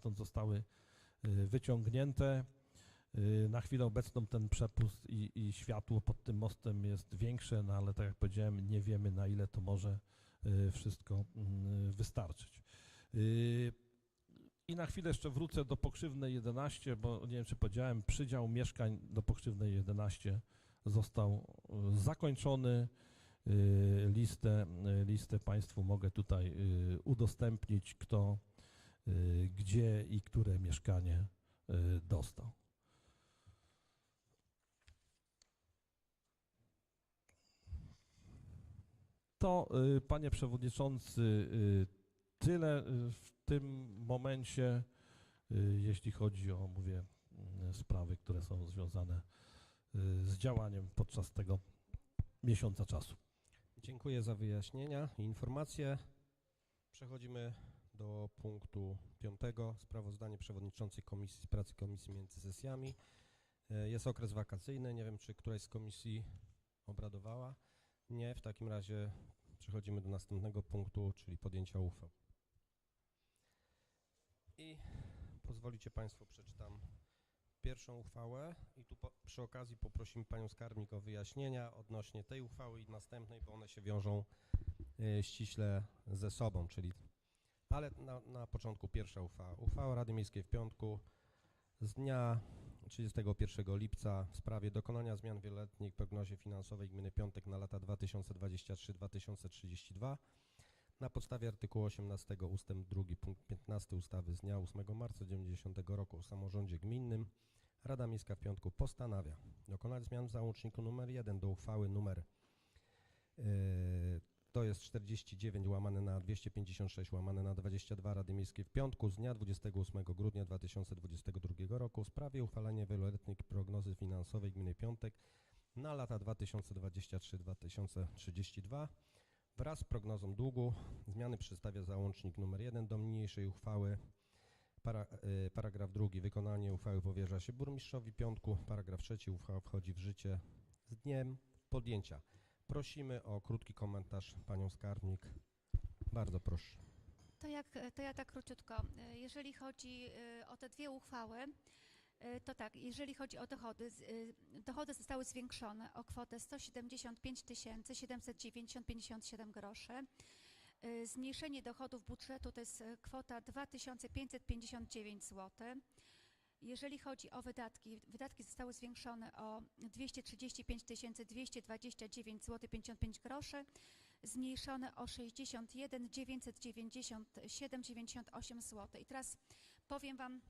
stamtąd zostały y, wyciągnięte. Y, Na chwilę obecną ten przepust i, i światło pod tym mostem jest większe, no ale tak jak powiedziałem, nie wiemy na ile to może y, wszystko mm, wystarczyć. I na chwilę jeszcze wrócę do pokrzywnej 11, bo nie wiem czy powiedziałem, przydział mieszkań do pokrzywnej 11 został zakończony. Listę, listę Państwu mogę tutaj udostępnić, kto, gdzie i które mieszkanie y, dostał. To, y, panie przewodniczący, y, tyle y, w tym momencie, y, jeśli chodzi o, mówię, y, sprawy, które są związane y, z działaniem podczas tego miesiąca czasu. Dziękuję za wyjaśnienia i informacje. Przechodzimy do punktu piątego. Sprawozdanie przewodniczącej Komisji Pracy Komisji między sesjami. E, Jest okres wakacyjny. Nie wiem, czy któraś z komisji obradowała. Nie. W takim razie przechodzimy do następnego punktu, czyli podjęcia uchwał. I pozwolicie Państwo, przeczytam pierwszą uchwałę i tu po, przy okazji poprosimy Panią Skarbnik o wyjaśnienia odnośnie tej uchwały i następnej, bo one się wiążą e, ściśle ze sobą, czyli ale na, na początku pierwsza uchwała. Uchwała Rady Miejskiej w piątku z dnia 31 lipca w sprawie dokonania zmian w wieloletniej prognozie finansowej gminy Piątek na lata 2023-2032 na podstawie artykułu 18 ustęp 2 punkt 15 ustawy z dnia 8 marca 1990 roku o samorządzie gminnym Rada Miejska w piątku postanawia dokonać zmian w załączniku numer 1 do uchwały yy, to jest 49 łamane na 256 łamane na 22 Rady Miejskiej w piątku z dnia 28 grudnia 2022 roku w sprawie uchwalenia wieloletniej prognozy finansowej gminy Piątek na lata 2023-2032 wraz z prognozą długu zmiany przedstawia załącznik numer 1 do niniejszej uchwały Para, y, paragraf drugi. Wykonanie uchwały powierza się burmistrzowi Piątku. Paragraf trzeci. Uchwała wchodzi w życie z dniem podjęcia. Prosimy o krótki komentarz panią skarbnik. Bardzo proszę. To, jak, to ja tak króciutko. Jeżeli chodzi e, o te dwie uchwały, e, to tak, jeżeli chodzi o dochody, e, dochody zostały zwiększone o kwotę 175 790,57 groszy. Zmniejszenie dochodów budżetu to jest kwota 2559 zł. Jeżeli chodzi o wydatki, wydatki zostały zwiększone o 235 229 zł 55 groszy, zmniejszone o 61 997 98 zł. I teraz powiem Wam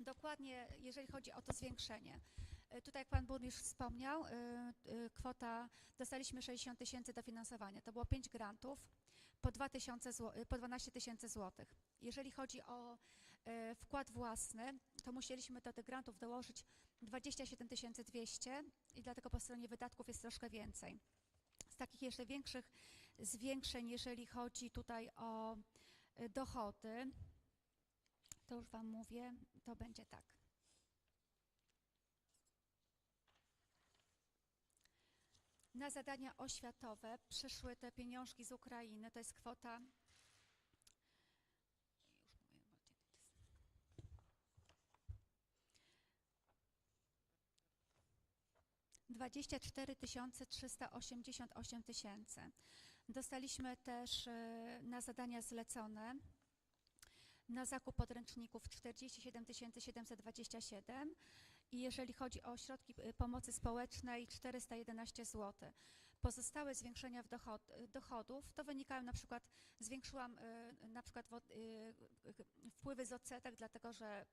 dokładnie, jeżeli chodzi o to zwiększenie. E, Tutaj, jak Pan Burmistrz wspomniał, e, e, kwota, dostaliśmy 60 tysięcy dofinansowania. To było 5 grantów po, 2 tysiące zło- e, po 12 tysięcy złotych. Jeżeli chodzi o wkład własny, to musieliśmy do tych grantów dołożyć 27 200 i dlatego po stronie wydatków jest troszkę więcej. Z takich jeszcze większych zwiększeń, jeżeli chodzi tutaj o e, dochody, to już Wam mówię, to będzie tak. Na zadania oświatowe przyszły te pieniążki z Ukrainy, to jest kwota. 24 388 tysięcy. Dostaliśmy też y, na zadania zlecone na zakup podręczników 47 727 i jeżeli chodzi o środki y, pomocy społecznej 411 zł. Pozostałe zwiększenia w dochod, dochodów to wynikają na przykład, zwiększyłam y, na przykład wpływy z odsetek, dlatego że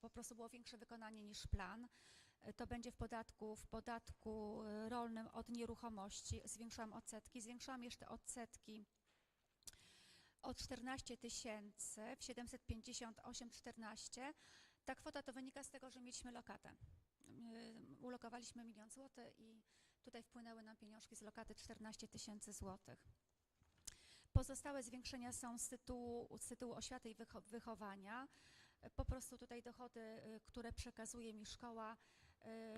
po prostu było większe wykonanie niż plan. To będzie w podatku, w podatku y, rolnym od nieruchomości. Zwiększyłam odsetki, zwiększyłam jeszcze odsetki o 14 tysięcy w 758,14. Ta kwota to wynika z tego, że mieliśmy lokatę. Yy, Ulokowaliśmy milion złotych i tutaj wpłynęły nam pieniążki z lokaty 14 tysięcy złotych. Pozostałe zwiększenia są z tytułu, z tytułu oświaty i wycho- wychowania. Po prostu tutaj dochody, które przekazuje mi szkoła,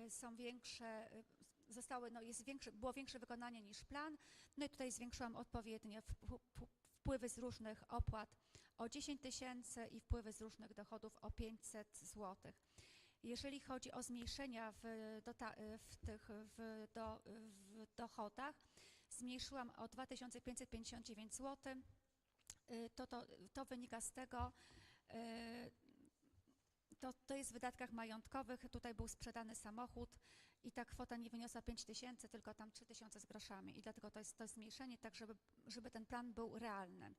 są większe, y, zostały, no jest większe, było większe wykonanie niż plan. No i tutaj zwiększyłam odpowiednio wp- wp- wpływy z różnych opłat o 10 tysięcy i wpływy z różnych dochodów o 500 zł. Jeżeli chodzi o zmniejszenia w, w tych w, do, w dochodach, zmniejszyłam o 2559 zł. Y, To, to, to wynika z tego, y, to, to jest w wydatkach majątkowych. Tutaj był sprzedany samochód i ta kwota nie wyniosła 5 tysięcy, tylko tam 3 tysiące z groszami. I dlatego to jest to jest zmniejszenie, tak żeby, żeby ten plan był realny.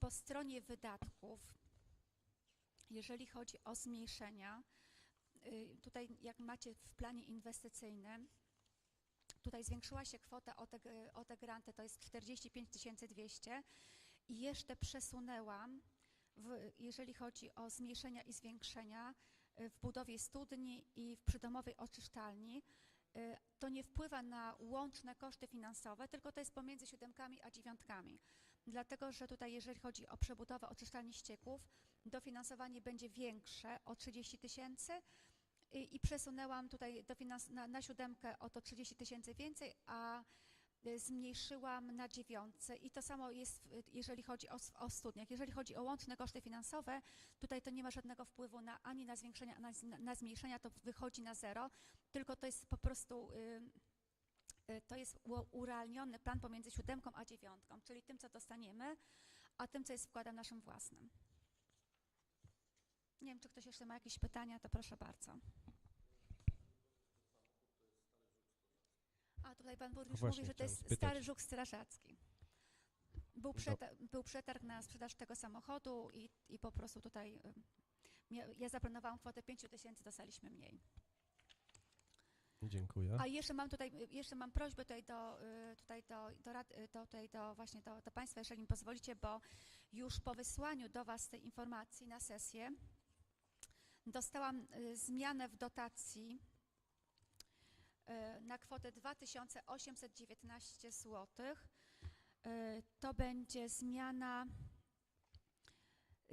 Po stronie wydatków, jeżeli chodzi o zmniejszenia, y, tutaj jak macie w planie inwestycyjnym, tutaj zwiększyła się kwota o te, o te granty, to jest 45 200 i jeszcze przesunęłam, w, jeżeli chodzi o zmniejszenia i zwiększenia y, w budowie studni i w przydomowej oczyszczalni. Y, To nie wpływa na łączne koszty finansowe, tylko to jest pomiędzy siódemkami a dziewiątkami. Dlatego, że tutaj jeżeli chodzi o przebudowę oczyszczalni ścieków, dofinansowanie będzie większe o 30 tysięcy i, przesunęłam tutaj na, na siódemkę o to 30 tysięcy więcej, a zmniejszyłam na dziewiątce i to samo jest, jeżeli chodzi o, o studniach. Jeżeli chodzi o łączne koszty finansowe, tutaj to nie ma żadnego wpływu na, ani na zwiększenia, ani na, na, zmniejszenia, to wychodzi na zero, tylko to jest po prostu, y, y, to jest urealniony plan pomiędzy siódemką a dziewiątką, czyli tym, co dostaniemy, a tym, co jest wkładem naszym własnym. Nie wiem, czy ktoś jeszcze ma jakieś pytania, to proszę bardzo. A tutaj pan burmistrz mówi, że to jest spytać. stary żuk strażacki. Był, przeta- był przetarg na sprzedaż tego samochodu i, i po prostu tutaj y, ja zaplanowałam kwotę 5 tysięcy, dostaliśmy mniej. Dziękuję. A jeszcze mam tutaj, y, jeszcze mam prośbę tutaj do, y, tutaj do, do, rad, do, tutaj do właśnie do, do Państwa, jeżeli mi pozwolicie, bo już po wysłaniu do Was tej informacji na sesję dostałam zmianę w dotacji na kwotę 2819 zł. Y, To będzie zmiana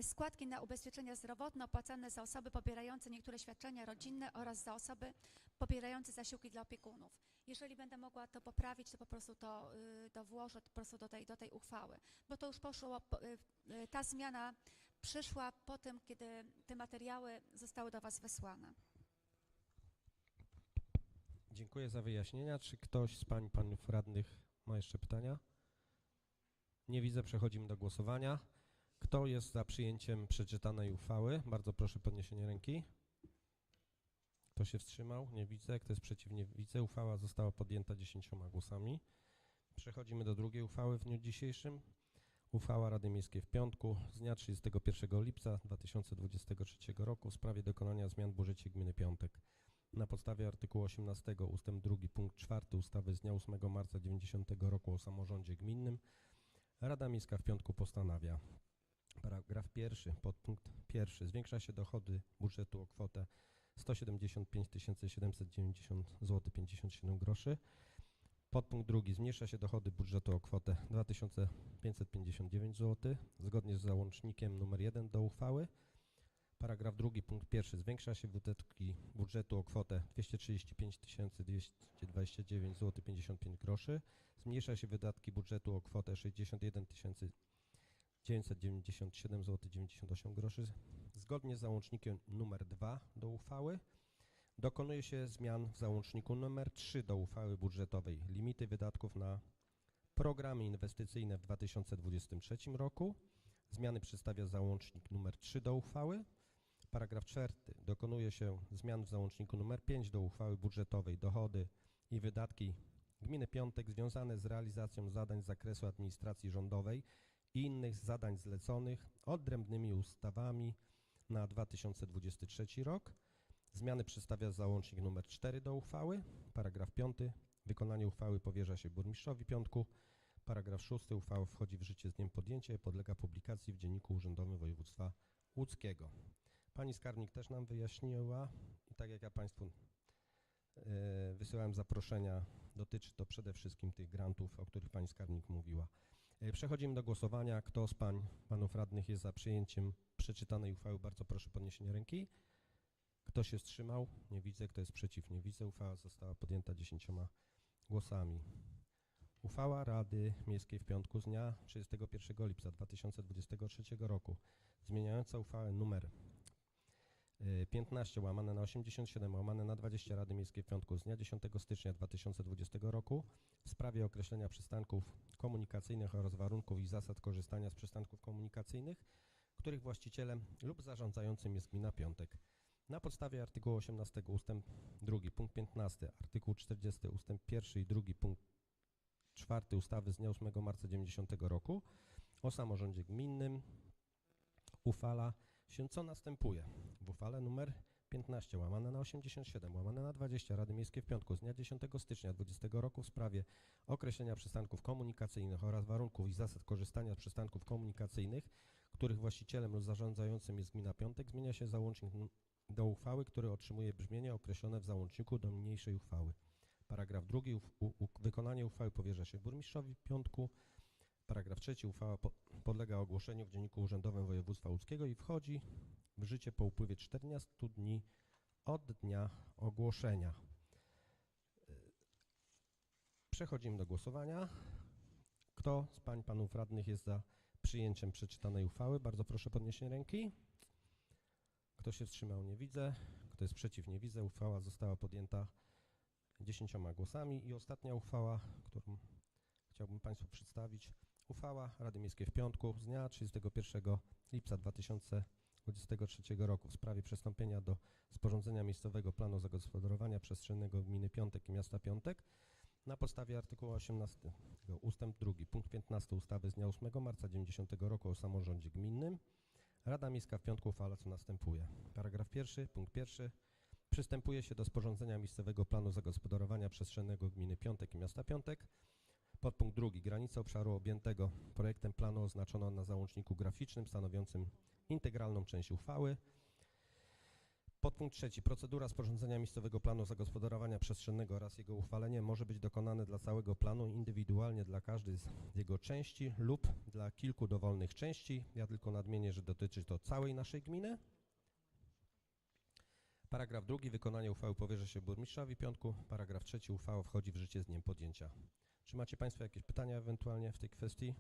składki na ubezpieczenia zdrowotne opłacane za osoby pobierające niektóre świadczenia rodzinne oraz za osoby pobierające zasiłki dla opiekunów. Jeżeli będę mogła to poprawić, to po prostu to, y, to włożę po prostu do tej, do tej uchwały. Bo to już poszło, po- y, y, ta zmiana przyszła po tym, kiedy te materiały zostały do Was wysłane. Dziękuję za wyjaśnienia. Czy ktoś z pań panów radnych ma jeszcze pytania? Nie widzę, przechodzimy do głosowania. Kto jest za przyjęciem przeczytanej uchwały? Bardzo proszę podniesienie ręki. Kto się wstrzymał? Nie widzę. Kto jest przeciw? Nie widzę. Uchwała została podjęta dziesięcioma głosami. Przechodzimy do drugiej uchwały w dniu dzisiejszym. Uchwała Rady Miejskiej w piątku z dnia 31 lipca 2023 roku w sprawie dokonania zmian w budżecie gminy Piątek. Na podstawie artykułu 18 ust. 2 punkt 4 ustawy z dnia 8 marca 90 roku o samorządzie gminnym Rada Miejska w piątku postanawia paragraf pierwszy, podpunkt pierwszy zwiększa się dochody budżetu o kwotę 175 790 zł 57 groszy. Podpunkt drugi zmniejsza się dochody budżetu o kwotę 2559 zł zgodnie z załącznikiem nr 1 do uchwały. Paragraf drugi, punkt pierwszy. Zwiększa się wydatki budżetu o kwotę 235 229 zł 55 groszy. Zmniejsza się wydatki budżetu o kwotę 61 997 zł 98 groszy. Zgodnie z załącznikiem numer 2 do uchwały dokonuje się zmian w załączniku numer 3 do uchwały budżetowej. Limity wydatków na programy inwestycyjne w 2023 roku. Zmiany przedstawia załącznik numer 3 do uchwały. Paragraf czwarty. Dokonuje się zmian w załączniku nr 5 do uchwały budżetowej dochody i wydatki gminy Piątek związane z realizacją zadań z zakresu administracji rządowej i innych zadań zleconych odrębnymi ustawami na 2023 rok. Zmiany przedstawia załącznik nr 4 do uchwały. Paragraf 5. Wykonanie uchwały powierza się burmistrzowi Piątku. Paragraf 6. Uchwała wchodzi w życie z dniem podjęcia i podlega publikacji w Dzienniku Urzędowym Województwa Łódzkiego. Pani skarbnik też nam wyjaśniła i tak jak ja Państwu e, wysyłałem zaproszenia, dotyczy to przede wszystkim tych grantów, o których Pani skarbnik mówiła. E, Przechodzimy do głosowania. Kto z Pań, Panów Radnych jest za przyjęciem przeczytanej uchwały? Bardzo proszę podniesienie ręki. Kto się wstrzymał? Nie widzę. Kto jest przeciw? Nie widzę. Uchwała została podjęta dziesięcioma głosami. Uchwała Rady Miejskiej w piątku z dnia 31 lipca 2023 roku zmieniająca uchwałę y, 15 łamane na 87 łamane na 20 Rady Miejskiej w piątku z dnia 10 stycznia 2020 roku w sprawie określenia przystanków komunikacyjnych oraz warunków i zasad korzystania z przystanków komunikacyjnych, których właścicielem lub zarządzającym jest gmina Piątek. Na podstawie artykułu 18 ustęp 2 punkt 15, artykuł 40 ustęp 1 i 2 punkt 4 ustawy z dnia 8 marca 90 roku o samorządzie gminnym uchwala się co następuje. W uchwale numer 15 łamane na 87 łamane na 20 Rady Miejskiej w piątku z dnia 10 stycznia 20 roku w sprawie określenia przystanków komunikacyjnych oraz warunków i zasad korzystania z przystanków komunikacyjnych, których właścicielem lub zarządzającym jest gmina Piątek, zmienia się załącznik do uchwały, który otrzymuje brzmienie określone w załączniku do niniejszej uchwały. Paragraf drugi. U, u, wykonanie uchwały powierza się burmistrzowi Piątku. Paragraf trzeci. Uchwała po, podlega ogłoszeniu w Dzienniku Urzędowym Województwa Łódzkiego i wchodzi życie po upływie 14 dni od dnia ogłoszenia. Przechodzimy do głosowania. Kto z pań panów radnych jest za przyjęciem przeczytanej uchwały? Bardzo proszę o podniesienie ręki. Kto się wstrzymał? Nie widzę. Kto jest przeciw? Nie widzę. Uchwała została podjęta dziesięcioma głosami. I ostatnia uchwała, którą chciałbym Państwu przedstawić. Uchwała Rady Miejskiej w piątku z dnia 31 lipca 2023 roku w sprawie przystąpienia do sporządzenia miejscowego planu zagospodarowania przestrzennego gminy Piątek i miasta Piątek na podstawie artykułu 18 ustęp 2 punkt 15 ustawy z dnia 8 marca 90 roku o samorządzie gminnym. Rada Miejska w piątku uchwala co następuje. Paragraf pierwszy, punkt pierwszy. Przystępuje się do sporządzenia miejscowego planu zagospodarowania przestrzennego gminy Piątek i miasta Piątek. Podpunkt drugi. Granice obszaru objętego projektem planu oznaczono na załączniku graficznym stanowiącym integralną część uchwały. Podpunkt trzeci. Procedura sporządzenia miejscowego planu zagospodarowania przestrzennego oraz jego uchwalenie może być dokonane dla całego planu indywidualnie dla każdej z jego części lub dla kilku dowolnych części. Ja tylko nadmienię, że dotyczy to całej naszej gminy. Paragraf drugi. Wykonanie uchwały powierza się burmistrzowi Piątku. Paragraf trzeci. Uchwała wchodzi w życie z dniem podjęcia. Czy macie Państwo jakieś pytania ewentualnie w tej kwestii?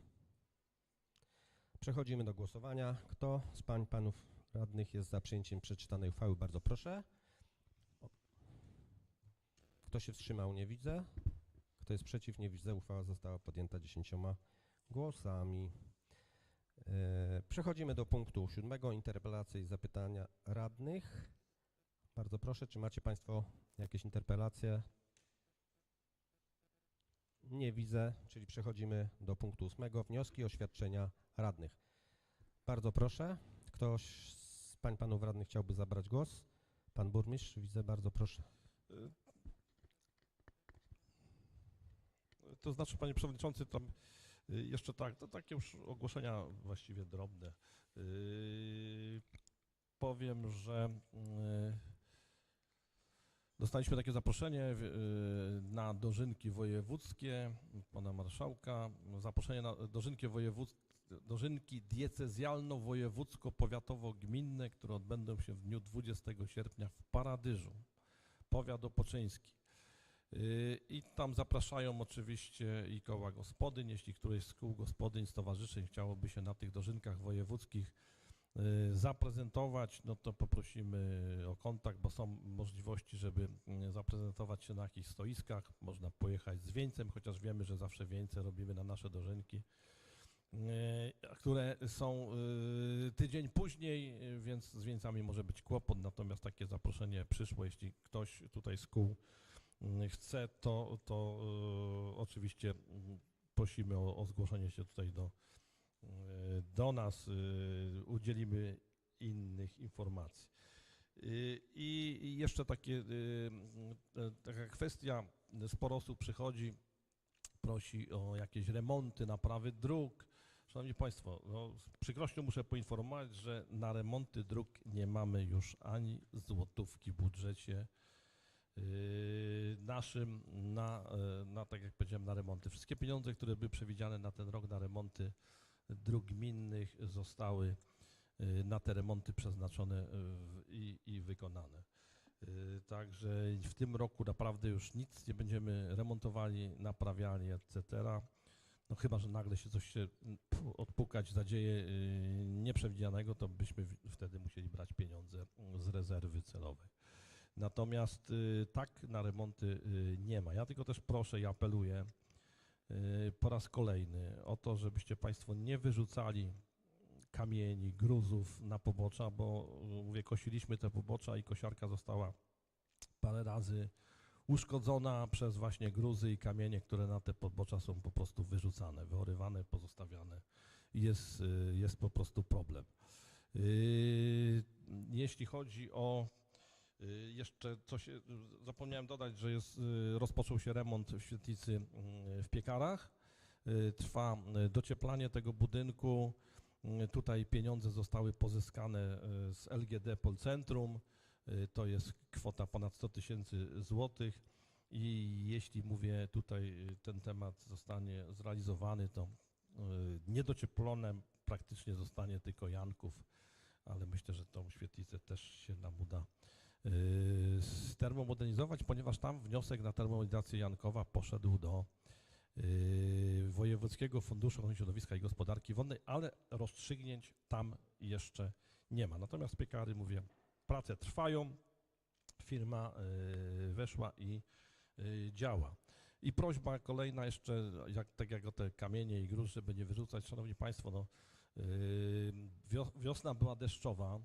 Przechodzimy do głosowania. Kto z pań, panów radnych jest za przyjęciem przeczytanej uchwały? Bardzo proszę. Kto się wstrzymał? Nie widzę. Kto jest przeciw? Nie widzę. Uchwała została podjęta dziesięcioma głosami. E, Przechodzimy do punktu siódmego. Interpelacje i zapytania radnych. Bardzo proszę, czy macie Państwo jakieś interpelacje? Nie widzę, czyli przechodzimy do punktu ósmego. Wnioski, oświadczenia radnych. Bardzo proszę. Ktoś z pań, panów radnych chciałby zabrać głos? Pan burmistrz, widzę, bardzo proszę. Y, To znaczy, panie przewodniczący, tam y, jeszcze tak, to takie już ogłoszenia właściwie drobne. Yy, Powiem, że yy, dostaliśmy takie zaproszenie yy, na dożynki wojewódzkie pana marszałka, zaproszenie na dożynki dożynki diecezjalno-wojewódzko-powiatowo-gminne, które odbędą się w dniu 20 sierpnia w Paradyżu, powiat opoczyński. Yy, I tam zapraszają oczywiście i koła gospodyń. Jeśli któreś z kół gospodyń, stowarzyszeń chciałoby się na tych dożynkach wojewódzkich zaprezentować, no to poprosimy o kontakt, bo są możliwości, żeby yy, zaprezentować się na jakichś stoiskach. Można pojechać z wieńcem, chociaż wiemy, że zawsze wieńce robimy na nasze dożynki, yy, które są tydzień później, więc z wieńcami może być kłopot, natomiast takie zaproszenie przyszło, jeśli ktoś tutaj z kół chce, to, to y, oczywiście prosimy o, o zgłoszenie się tutaj do, y, do nas. y, udzielimy innych informacji. Y, I jeszcze takie, taka kwestia, sporo osób przychodzi, prosi o jakieś remonty, naprawy dróg. Szanowni Państwo, no, z przykrością muszę poinformować, że na remonty dróg nie mamy już ani złotówki w budżecie naszym na, e, na, tak jak powiedziałem, na remonty. Wszystkie pieniądze, które były przewidziane na ten rok na remonty dróg gminnych zostały yy, na te remonty przeznaczone yy, i, i wykonane. Y, Także w tym roku naprawdę już nic nie będziemy remontowali, naprawiali, etc. No chyba, że nagle się coś się pu- odpukać zadzieje y, nieprzewidzianego, to byśmy wtedy musieli brać pieniądze mm, z rezerwy celowej. Natomiast y, tak na remonty y, nie ma. Ja tylko też proszę i apeluję y, po raz kolejny o to, żebyście Państwo nie wyrzucali kamieni, gruzów na pobocza, bo y, mówię, kosiliśmy te pobocza i kosiarka została parę razy uszkodzona przez właśnie gruzy i kamienie, które na te pobocza są po prostu wyrzucane, wyorywane, pozostawiane. Jest, y, jest po prostu problem. Y, Jeśli chodzi o y, jeszcze coś, y, zapomniałem dodać, że jest, y, rozpoczął się remont w świetlicy y, w Piekarach. Y, Trwa y, docieplanie tego budynku. Y, Tutaj pieniądze zostały pozyskane y, z LGD Polcentrum. Y, To jest kwota ponad 100 tysięcy złotych. I jeśli mówię tutaj y, ten temat zostanie zrealizowany, to y, niedocieplone praktycznie zostanie tylko Janków, ale myślę, że tą świetlicę też się nam uda y, stermomodernizować, ponieważ tam wniosek na termomodernizację Jankowa poszedł do y, Wojewódzkiego Funduszu Ochrony Środowiska i Gospodarki Wodnej, ale rozstrzygnięć tam jeszcze nie ma. Natomiast piekary, mówię, prace trwają, firma y, weszła i działa. I prośba kolejna jeszcze, jak, tak jak o te kamienie i gruz, żeby nie wyrzucać. Szanowni Państwo, no, wio, wiosna była deszczowa,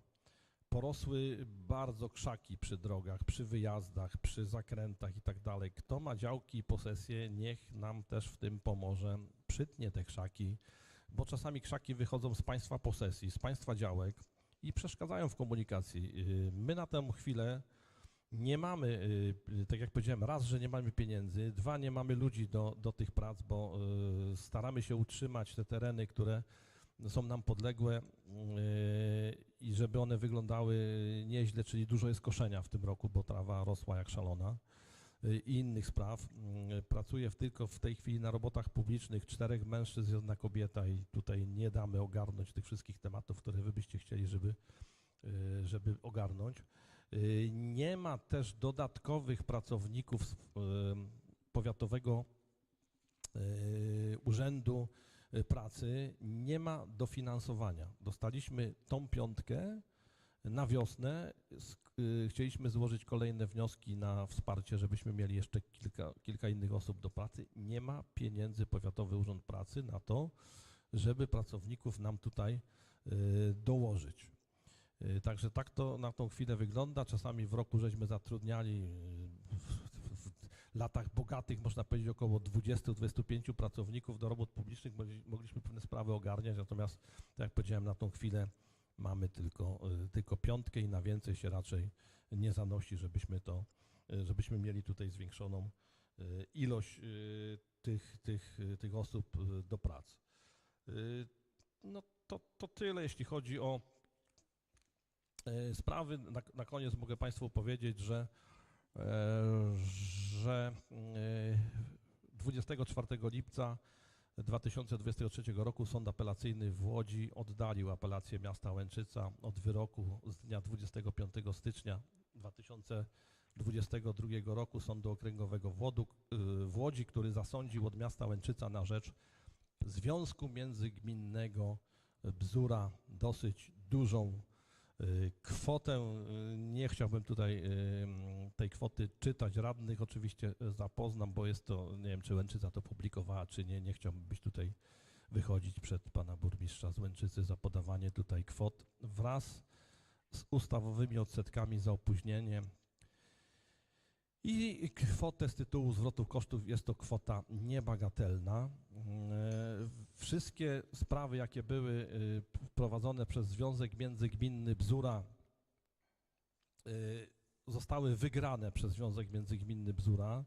porosły bardzo krzaki przy drogach, przy wyjazdach, przy zakrętach i tak dalej. Kto ma działki i posesje, niech nam też w tym pomoże, przytnie te krzaki, bo czasami krzaki wychodzą z Państwa posesji, z Państwa działek i przeszkadzają w komunikacji. Y, My na tę chwilę nie mamy, y, tak jak powiedziałem, raz, że nie mamy pieniędzy, dwa, nie mamy ludzi do, do tych prac, bo y, staramy się utrzymać te tereny, które są nam podległe y, i żeby one wyglądały nieźle, czyli dużo jest koszenia w tym roku, bo trawa rosła jak szalona y, i innych spraw. Y, Pracuję w, tylko w tej chwili na robotach publicznych czterech mężczyzn, jedna kobieta i tutaj nie damy ogarnąć tych wszystkich tematów, które wy byście chcieli, żeby, żeby ogarnąć. Nie ma też dodatkowych pracowników powiatowego urzędu pracy, nie ma dofinansowania. Dostaliśmy tą piątkę na wiosnę, y, chcieliśmy złożyć kolejne wnioski na wsparcie, żebyśmy mieli jeszcze kilka, kilka innych osób do pracy. Nie ma pieniędzy Powiatowy Urząd Pracy na to, żeby pracowników nam tutaj y, dołożyć. Y, Także tak to na tą chwilę wygląda. Czasami w roku żeśmy zatrudniali y, latach bogatych, można powiedzieć, około 20-25 pracowników do robót publicznych. Mogli- Mogliśmy pewne sprawy ogarniać, natomiast, tak jak powiedziałem, na tą chwilę mamy tylko, y, tylko piątkę i na więcej się raczej nie zanosi, żebyśmy to, y, żebyśmy mieli tutaj zwiększoną y, ilość tych, tych, tych osób do pracy. No to, to tyle, jeśli chodzi o sprawy. Na, na koniec mogę Państwu powiedzieć, że, że e, 24 lipca 2023 roku Sąd Apelacyjny w Łodzi oddalił apelację miasta Łęczyca od wyroku z dnia 25 stycznia 2022 roku Sądu Okręgowego y, w Łodzi, który zasądził od miasta Łęczyca na rzecz Związku Międzygminnego Bzura dosyć dużą kwotę. Y, Nie chciałbym tutaj y, tej kwoty czytać. Radnych oczywiście y, zapoznam, bo jest to, nie wiem czy Łęczyca to publikowała, czy nie. Nie chciałbym być tutaj wychodzić przed pana burmistrza z Łęczycy za podawanie tutaj kwot wraz z ustawowymi odsetkami za opóźnienie. I kwotę z tytułu zwrotu kosztów jest to kwota niebagatelna. Wszystkie sprawy, jakie były y, prowadzone przez Związek Międzygminny Bzura, y, zostały wygrane przez Związek Międzygminny Bzura.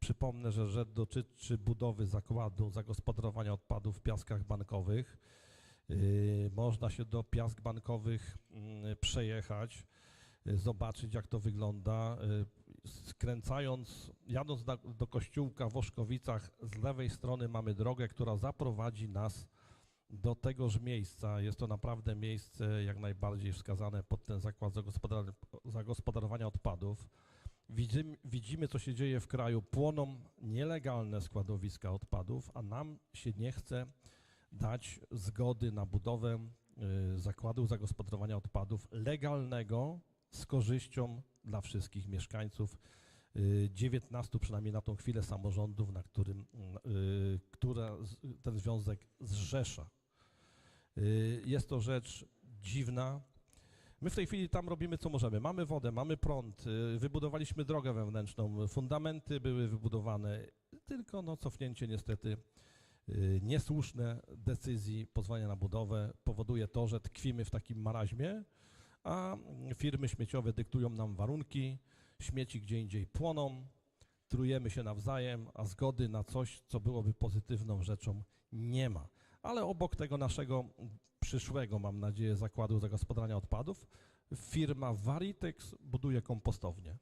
Przypomnę, że rzecz dotyczy budowy zakładu zagospodarowania odpadów w piaskach bankowych. Y, Można się do piask bankowych mm, przejechać, zobaczyć jak to wygląda. Skręcając, jadąc do, do kościółka w Oszkowicach, z lewej strony mamy drogę, która zaprowadzi nas do tegoż miejsca. Jest to naprawdę miejsce jak najbardziej wskazane pod ten zakład zagospodar- zagospodarowania odpadów. Widzimy, widzimy, co się dzieje w kraju. Płoną nielegalne składowiska odpadów, a nam się nie chce dać zgody na budowę y, zakładu zagospodarowania odpadów legalnego z korzyścią dla wszystkich mieszkańców y, 19 przynajmniej na tą chwilę samorządów, na którym, y, która ten związek zrzesza. Y, Jest to rzecz dziwna. My w tej chwili tam robimy co możemy. Mamy wodę, mamy prąd, y, wybudowaliśmy drogę wewnętrzną, fundamenty były wybudowane, tylko no, cofnięcie niestety y, niesłuszne decyzji pozwolenia na budowę powoduje to, że tkwimy w takim maraźmie, a firmy śmieciowe dyktują nam warunki, śmieci gdzie indziej płoną, trujemy się nawzajem, a zgody na coś, co byłoby pozytywną rzeczą, nie ma. Ale obok tego naszego przyszłego, mam nadzieję, zakładu zagospodarowania odpadów, firma Varitex buduje kompostownię.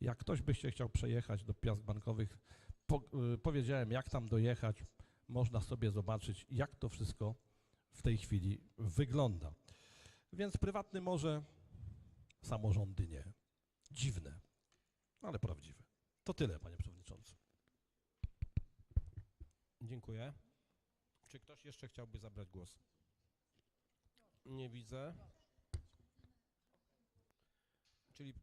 Jak ktoś by się chciał przejechać do piast bankowych, po, y, powiedziałem, jak tam dojechać, można sobie zobaczyć, jak to wszystko w tej chwili wygląda. Więc prywatny może, samorządy nie. Dziwne, ale prawdziwe. To tyle, panie przewodniczący. Dziękuję. Czy ktoś jeszcze chciałby zabrać głos? Nie widzę. Czyli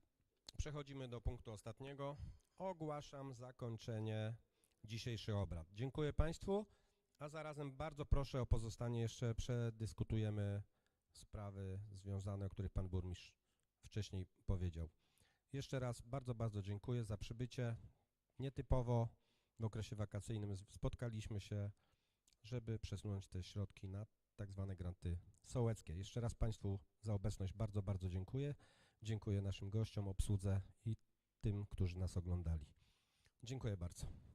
przechodzimy do punktu ostatniego. Ogłaszam zakończenie dzisiejszych obrad. Dziękuję Państwu, a zarazem bardzo proszę o pozostanie jeszcze, przedyskutujemy sprawy związane, o których Pan Burmistrz wcześniej powiedział. Jeszcze raz bardzo, bardzo dziękuję za przybycie. Nietypowo w okresie wakacyjnym spotkaliśmy się, żeby przesunąć te środki na tak zwane granty sołeckie. Jeszcze raz Państwu za obecność bardzo, bardzo dziękuję. Dziękuję naszym gościom, obsłudze i tym, którzy nas oglądali. Dziękuję bardzo.